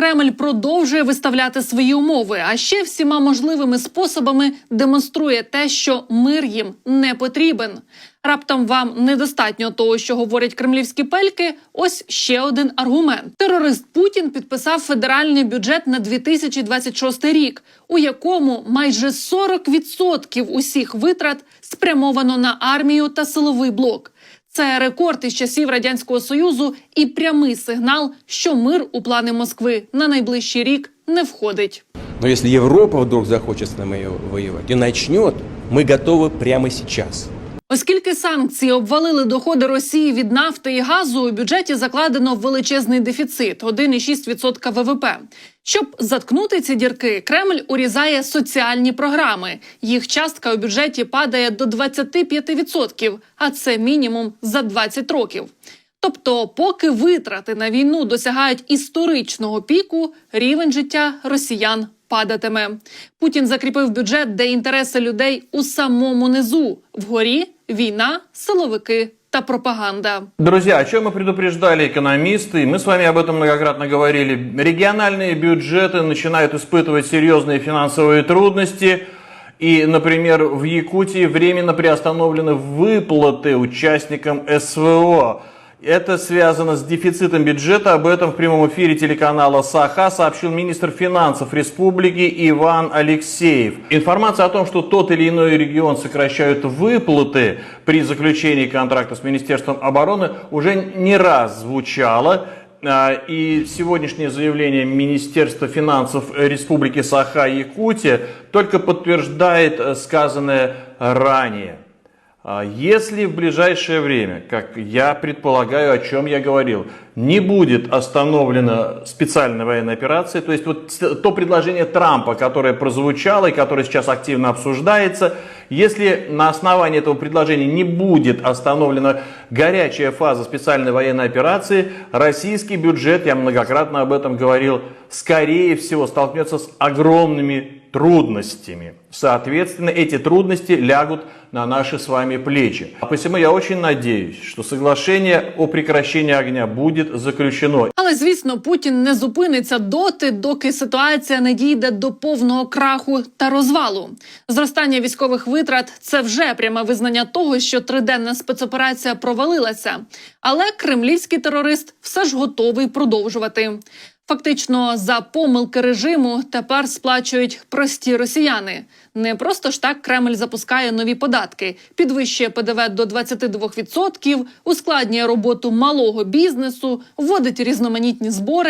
Кремль продовжує виставляти свої умови, а ще всіма можливими способами демонструє те, що мир їм не потрібен. Раптом вам недостатньо того, що говорять кремлівські пельки. Ось ще один аргумент: терорист Путін підписав федеральний бюджет на 2026 рік, у якому майже 40% усіх витрат спрямовано на армію та силовий блок. Це рекорд із часів радянського союзу і прямий сигнал, що мир у плани Москви на найближчий рік не входить. Но если Европа вдруг захочет с нами воевать и начнет, мы готовы прямо сейчас. Оскільки санкції обвалили доходи Росії від нафти і газу, у бюджеті закладено величезний дефіцит 1,6% ВВП. Щоб заткнути ці дірки, Кремль урізає соціальні програми. Їх частка у бюджеті падає до 25%, а це мінімум за 20 років. Тобто, поки витрати на війну досягають історичного піку, рівень життя росіян падатиме. Путін закріпив бюджет, де інтереси людей у самому низу вгорі війна, силовики та пропаганда. Друзья, о чем мы предупреждали экономисты, мы с вами об этом многократно говорили, региональные бюджеты начинают испытывать серьезные финансовые трудности, и, например, в Якутии временно приостановлены выплаты участникам СВО. Это связано с дефицитом бюджета. Об этом в прямом эфире телеканала САХА сообщил министр финансов республики Иван Алексеев. Информация о том, что тот или иной регион сокращают выплаты при заключении контракта с Министерством обороны, уже не раз звучала. И сегодняшнее заявление Министерства финансов Республики Саха-Якутия только подтверждает э, сказанное ранее. Если в ближайшее время, как я предполагаю, о чем я говорил, не будет остановлена специальная военная операция, то есть вот то предложение Трампа, которое прозвучало и которое сейчас активно обсуждается, если на основании этого предложения не будет остановлена горячая фаза специальной военной операции, российский бюджет, я многократно об этом говорил, скорее всего столкнется с огромными трудностями. Соответственно, эти трудности лягут на наши с вами плечи. А посему я очень надеюсь, что соглашение о прекращении огня будет заключено. Але звісно, Путін не зупиниться доти, доки ситуація не дійде до повного краху та розвалу. Зростання військових витрат це вже пряме визнання того, що триденна спецоперація провалилася. Але кремлівський терорист все ж готовий продовжувати. Фактично, за помилки режиму тепер сплачують прості росіяни. Не просто ж так Кремль запускає нові податки, підвищує ПДВ до 22%, ускладнює роботу малого бізнесу, вводить різноманітні збори.